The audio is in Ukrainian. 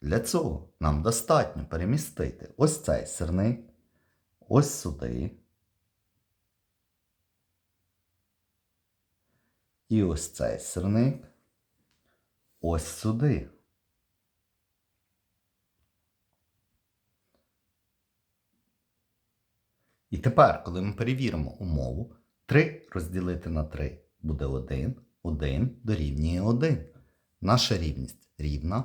Для цього нам достатньо перемістити ось цей сирник, ось сюди. І ось цей сирник ось сюди. І тепер, коли ми перевіримо умову, 3 розділити на 3 буде 1, 1 дорівнює 1. Наша рівність рівна,